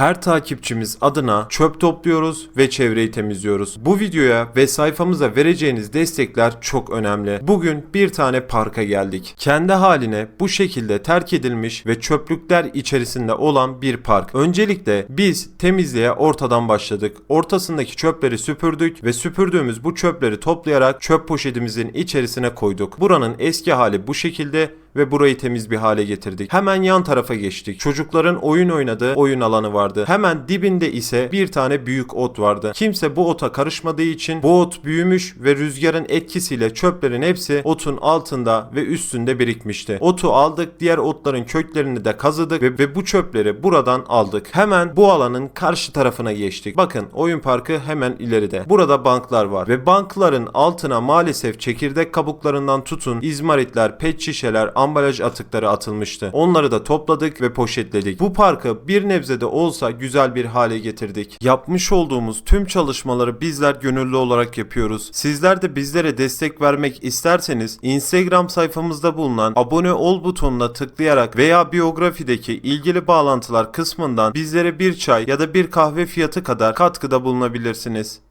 Her takipçimiz adına çöp topluyoruz ve çevreyi temizliyoruz. Bu videoya ve sayfamıza vereceğiniz destekler çok önemli. Bugün bir tane parka geldik. Kendi haline bu şekilde terk edilmiş ve çöplükler içerisinde olan bir park. Öncelikle biz temizliğe ortadan başladık. Ortasındaki çöpleri süpürdük ve süpürdüğümüz bu çöpleri toplayarak çöp poşetimizin içerisine koyduk. Buranın eski hali bu şekilde ve burayı temiz bir hale getirdik. Hemen yan tarafa geçtik. Çocukların oyun oynadığı oyun alanı vardı. Hemen dibinde ise bir tane büyük ot vardı. Kimse bu ota karışmadığı için bu ot büyümüş ve rüzgarın etkisiyle çöplerin hepsi otun altında ve üstünde birikmişti. Otu aldık, diğer otların köklerini de kazıdık ve, ve bu çöpleri buradan aldık. Hemen bu alanın karşı tarafına geçtik. Bakın oyun parkı hemen ileride. Burada banklar var ve bankların altına maalesef çekirdek kabuklarından tutun izmaritler, pet şişeler, ambalaj atıkları atılmıştı. Onları da topladık ve poşetledik. Bu parkı bir nebze de olsa güzel bir hale getirdik. Yapmış olduğumuz tüm çalışmaları bizler gönüllü olarak yapıyoruz. Sizler de bizlere destek vermek isterseniz Instagram sayfamızda bulunan abone ol butonuna tıklayarak veya biyografideki ilgili bağlantılar kısmından bizlere bir çay ya da bir kahve fiyatı kadar katkıda bulunabilirsiniz.